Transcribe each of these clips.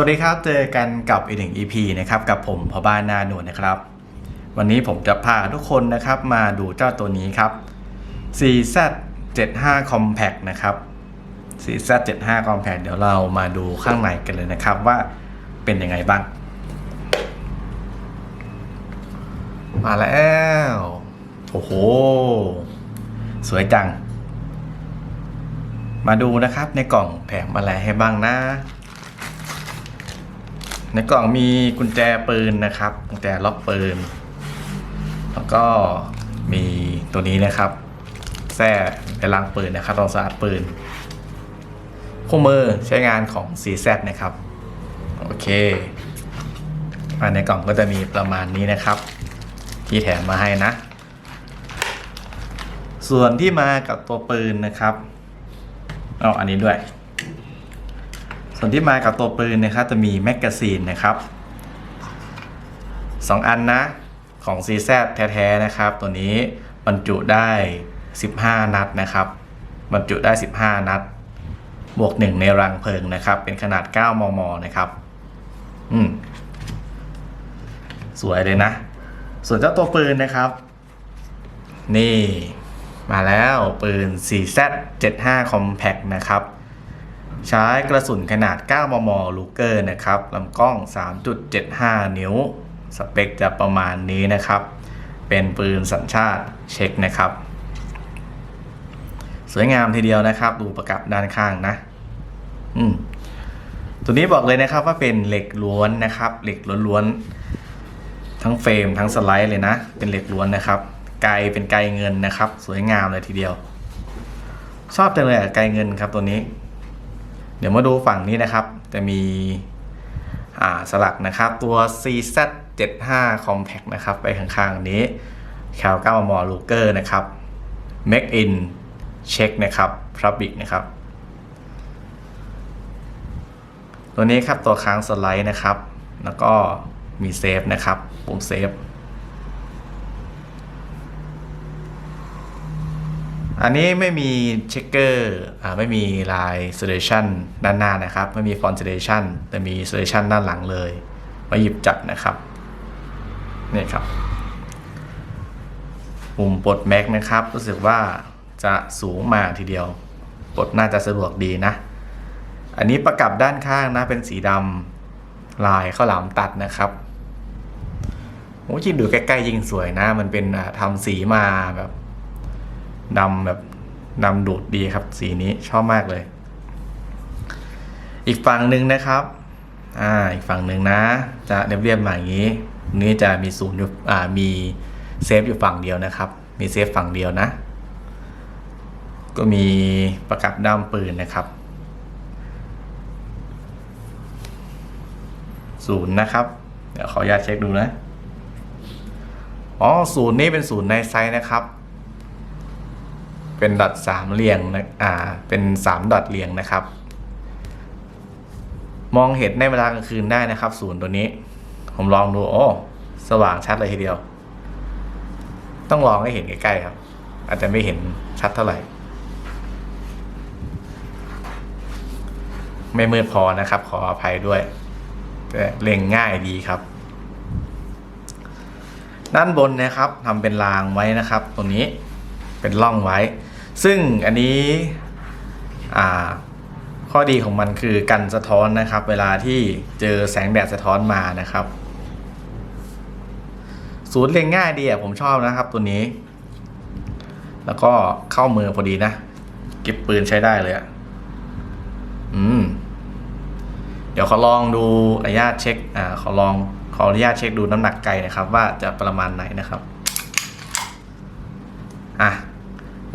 วัสดีครับ เจอกันกับอีกหนึ่ง EP นะครับกับผมพ่อบ้านนาหนวลนะครับ วันนี้ผมจะพาทุกคนนะครับมาดูเจ้าตัวนี้ครับ 4Z75 Compact นะครับ 4Z75 Compact เดี๋ยวเรามาดูข้างในกันเลยนะครับว่าเป็นยังไงบ้าง มาแล้ว โอ้โห สวยจัง มาดูนะครับในกล่องแถมอะไรให้บ้างนะ ในกล่องมีกุญแจปืนนะครับ กุญแจล็อกปืน แล้วก็มีตัวนี้นะครับแส้ในรางปืนนะครับรองสะอาดปืนคู่มือใช้งานของ CZ นะครับ โอเคภายในกล่องก็จะมีประมาณนี้นะครับ ที่แถมมาให้นะ ส่วนที่มากับตัวปืนนะครับเอาอันนี้ด้วย ส่วนที่มากับตัวปืนนะครับจะมีแมกกาซีนนะครับสองอันนะของ CZ แท้ๆนะครับ ตัวนี้บรรจุได้ 15 นัดนะครับ บรรจุได้ 15 นัด บวก 1 ในรังเพลิงนะครับ เป็นขนาด 9 มม นะครับ อืม สวยเลยนะ ส่วนเจ้าตัวปืนนะครับ นี่ มาแล้วปืน 4Z 75 Compact นะครับ ใช้กระสุนขนาด 9 มม ลูเกอร์นะครับลำกล้อง 3.75 นิ้ว สเปคจะประมาณนี้นะครับ เป็นปืนสัญชาติเช็กนะครับ สวยงามทีเดียวนะครับ ดูประกับด้านข้างนะ อืมตัวนี้บอกเลยนะครับว่าเป็นเหล็กล้วนนะครับ เหล็กล้วนๆทั้งเฟรมทั้งสไลด์เลยนะ เป็นเหล็กล้วนนะครับไกลเป็นไกลเงินนะครับ สวยงามเลยทีเดียว ชอบจังเลยอะไกลเงินครับตัวนี้ เดี๋ยวมาดูฝั่งนี้นะครับ จะมีสลักนะครับตัว CZ75 Compact นะครับ ไปข้างๆนี้แคล9มมลูเกอร์นะครับ Make in Check นะครับ Public นะครับ ตัวนี้ครับตัวค้างสไลด์นะครับ แล้วก็มีเซฟนะครับปุ่มเซฟ อันนี้ไม่มีเช็คเกอร์อ่าไม่มีลาย selection ด้านหน้านะครับ ไม่มี font selection แต่มี selection ด้านหลังเลยไว้หยิบจับนะครับนี่ครับ ปุ่มปลดแม็กนะครับ รู้สึกว่าจะสูงมากทีเดียว ปลดน่าจะสะดวกดีนะ อันนี้ประกับด้านข้างนะ เป็นสีดำลายข้าวหลามตัดนะครับโอ้ยิงดูใกล้ๆยิงสวยนะ มันเป็นทำสีมาแบบ ดำแบบดำดูดดีครับ สีนี้ชอบมากเลย อีกฝั่งหนึ่งนะครับ อ่า อีกฝั่งหนึ่งนะ จะเรียบๆมาอย่างนี้ นี้จะมีศูนย์อยู่ อ่า มีเซฟอยู่ฝั่งเดียวนะครับ มีเซฟฝั่งเดียวนะ ก็มีประกับด้ามปืนนะครับศูนย์นะครับ เดี๋ยวขออนุญาตเช็คดูนะ อ๋อศูนย์นี่เป็นศูนย์ในไซส์นะครับ เป็นดอทสามเรียงนะอ่าเป็นสามดอทเรียงนะครับ มองเห็นในเวลากลางคืนได้นะครับศูนย์ตัวนี้ ผมลองดูโอ้สว่างชัดเลยทีเดียว ต้องลองให้เห็นใกล้ๆครับ อาจจะไม่เห็นชัดเท่าไหร่ ไม่มืดพอนะครับ ขออภัยด้วยแต่เล็งง่ายดีครับ ด้านบนนะครับทำเป็นรางไว้นะครับ ตรงนี้เป็นร่องไว้ ซึ่งอันนี้ข้อดีของมันคือกันสะท้อนนะครับ เวลาที่เจอแสงแดดสะท้อนมานะครับ ศูนย์เล็งง่ายดีอะผมชอบนะครับตัวนี้ แล้วก็เข้ามือพอดีนะเก็บปืนใช้ได้เลยอะอืม เดี๋ยวขอลองดูอนุญาตเช็ค อ่า ขอลองขออนุญาตเช็คดูน้ำหนักไก่นะครับ ว่าจะประมาณไหนนะครับ อะ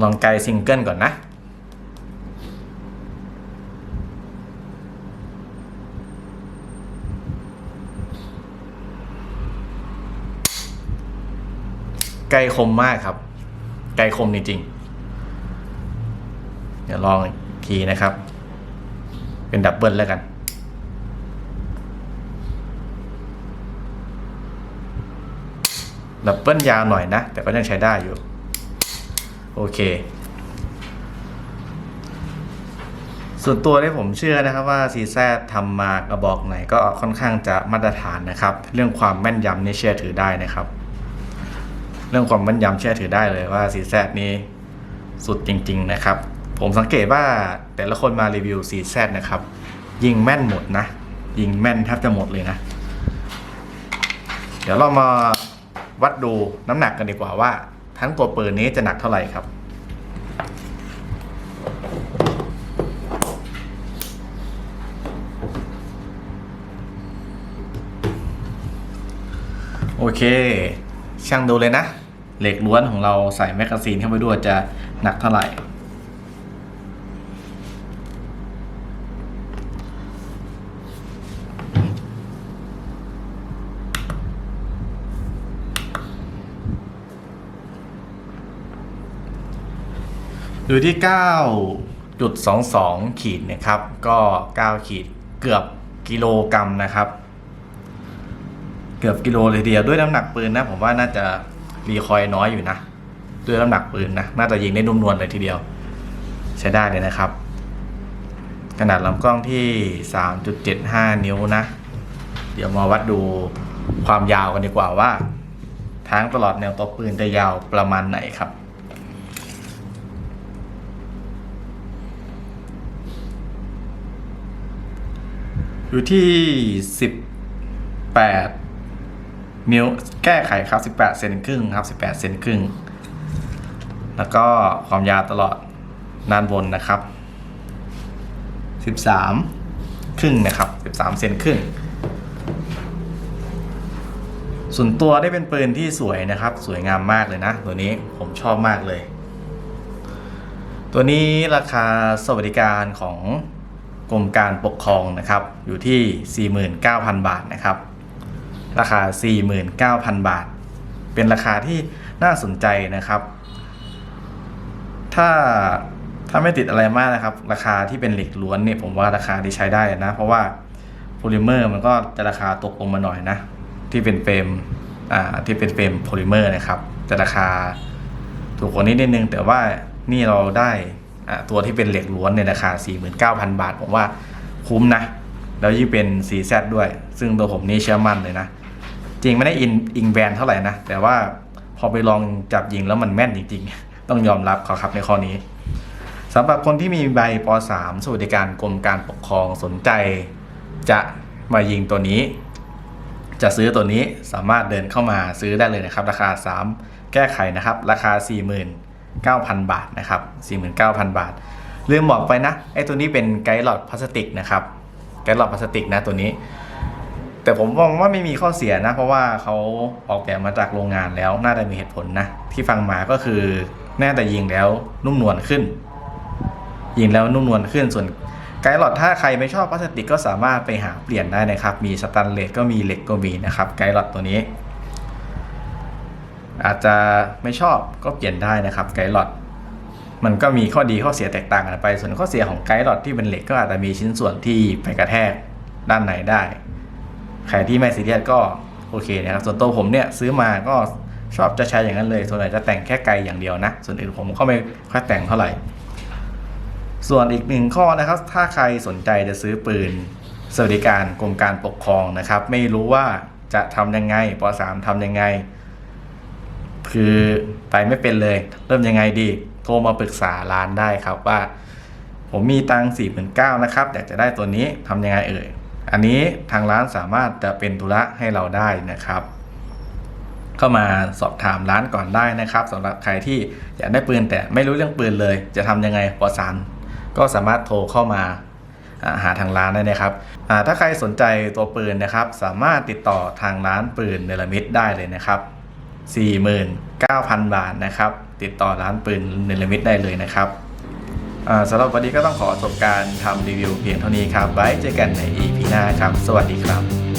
ลองไก่ซิงเกิลก่อนนะ ไก่คมมากครับ ไก่คมจริงๆ เดี๋ยวลองอีกทีนะครับ เป็นดับเบิลแล้วกันดับเบิลยาวหน่อยนะ แต่ก็ยังใช้ได้อยู่ โอเค ส่วนตัวที่ผมเชื่อนะครับว่า CZ ทำมากระบอกไหนก็ค่อนข้างจะมาตรฐานนะครับ เรื่องความแม่นยำนี่เชื่อถือได้นะครับ เรื่องความแม่นยำเชื่อถือได้เลยว่า CZ นี้สุดจริง ๆ นะครับ ผมสังเกตว่าแต่ละคนมารีวิว CZ นะครับ ยิงแม่นหมดนะ ยิงแม่นแทบจะหมดเลยนะ เดี๋ยวเรามาวัดดูน้ำหนักกันดีกว่าว่า ทั้งตัวปืนนี้จะหนักเท่าไหร่ครับ โอเค ช่างดูเลยนะ เหล็กล้วนของเราใส่แมกกาซีนเข้าไปด้วยจะหนักเท่าไหร่ อยู่ที่ 9.22 ขีดนะครับ ก็ 9 ขีดเกือบกิโลกรัมนะครับ เกือบกิโลเลยเดียวด้วยน้ำหนักปืนนะ ผมว่าน่าจะรีคอยล์น้อยอยู่นะ ด้วยน้ำหนักปืนนะ น่าจะยิงได้นุ่มนวลเลยทีเดียว ใช้ได้เลยนะครับ ขนาดลำกล้องที่ 3.75 นิ้วนะ เดี๋ยวมาวัดดูความยาวกันดีกว่าว่า ทั้งตลอดแนวตัวปืนจะยาวประมาณไหนครับ อยู่ที่18นิ้วแก้ไขครับ18เซนครึ่งครับ18เซนครึ่ง แล้วก็ความยาวตลอดด้านบนนะครับ13ครึ่งนะครับ13เซนครึ่งส่วนตัวได้เป็นปืนที่สวยนะครับ สวยงามมากเลยนะ ตัวนี้ผมชอบมากเลย ตัวนี้ราคาสวัสดิการของ กรมการปกครองนะครับ อยู่ที่ 49,000 บาทนะครับ ราคา 49,000 บาท เป็นราคาที่น่าสนใจนะครับ ถ้าถ้าไม่ติดอะไรมากนะครับ ราคาที่เป็นเหล็กล้วนเนี่ยผมว่าราคาที่ใช้ได้นะ เพราะว่าโพลิเมอร์มันก็จะราคาตกลงมาหน่อยนะ ที่เป็นเฟรมอ่าที่เป็นเฟรมโพลิเมอร์นะครับจะราคาถูกกว่านี้นิดนึงแต่ว่านี่เราได้ ตัวที่เป็นเหล็กล้วนในราคา 49,000 บาท ผมว่าคุ้มนะ แล้วยิ่งเป็น CZ ด้วย ซึ่งตัวผมนี่เชื่อมั่นเลยนะ จริงไม่ได้อินอิงแบรนด์เท่าไหร่นะ แต่ว่าพอไปลองจับยิงแล้วมันแม่นจริง ๆ ต้องยอมรับเขาครับในข้อนี้สำหรับคนที่มีใบป .3 สวัสดิการกรมการปกครองสนใจ จะมายิงตัวนี้ จะซื้อตัวนี้สามารถเดินเข้ามาซื้อได้เลยนะครับ ราคา 3 แก้ไขนะครับ ราคา 40,000 49,000 บาทนะครับ 49,000 บาท ลืมบอกไปนะ ไอ้ตัวนี้เป็นไกด์หลอดพลาสติกนะครับ ไกด์หลอดพลาสติกนะตัวนี้ แต่ผมมองว่าไม่มีข้อเสียนะ เพราะว่าเขาออกแบบมาจากโรงงานแล้ว น่าจะมีเหตุผลนะ ที่ฟังมาก็คือ น่าจะยิงแล้วนุ่มนวลขึ้น ยิงแล้วนุ่มนวลขึ้น ส่วนไกด์หลอดถ้าใครไม่ชอบพลาสติกก็สามารถไปหาเปลี่ยนได้นะครับ มีสแตนเลสก็มีเหล็กก็มีนะครับ ไกด์หลอดตัวนี้ อาจจะไม่ชอบก็เปลี่ยนได้นะครับไกด์หลอดมันก็มีข้อดีข้อเสียแตกต่างกันไป ส่วนข้อเสียของไกด์หลอดที่เป็นเหล็กก็อาจจะมีชิ้นส่วนที่ไปกระแทกด้านในได้ใครที่ไม่ซีเรียสก็โอเคนะครับ ส่วนตัวผมเนี่ยซื้อมาก็ชอบจะใช้อย่างนั้นเลย ส่วนใหญ่จะแต่งแค่ไกลอย่างเดียวนะ ส่วนอื่นผมก็ไม่ค่อยแต่งเท่าไหร่ ส่วนอีกหนึ่งข้อนะครับ ถ้าใครสนใจจะซื้อปืนสวัสดิการกรมการปกครองนะครับ ไม่รู้ว่าจะทำยังไงป .3 ทำยังไง คือไปไม่เป็นเลย เริ่มยังไงดี โทรมาปรึกษาร้านได้ครับว่า ผมมีตังค์สี่หมื่นเก้านะครับอยากจะได้ตัวนี้ทำยังไงเอ่ยอันนี้ทางร้านสามารถจะเป็นธุระให้เราได้นะครับเข้ามาสอบถามร้านก่อนได้นะครับสำหรับใครที่อยากได้ปืนแต่ไม่รู้เรื่องปืนเลย จะทำยังไงปสามก็สามารถโทรเข้ามาหาทางร้านได้นะครับ ถ้าใครสนใจตัวปืนนะครับ สามารถติดต่อทางร้านปืนเนลมิดได้เลยนะครับ 49,000 บาทนะครับ ติดต่อร้านปืนเนลมิดได้เลยนะครับสำหรับวันนี้ก็ต้องขอจบการทำรีวิวเพียงเท่านี้ครับไว้เจอกันใน EP หน้าครับ สวัสดีครับ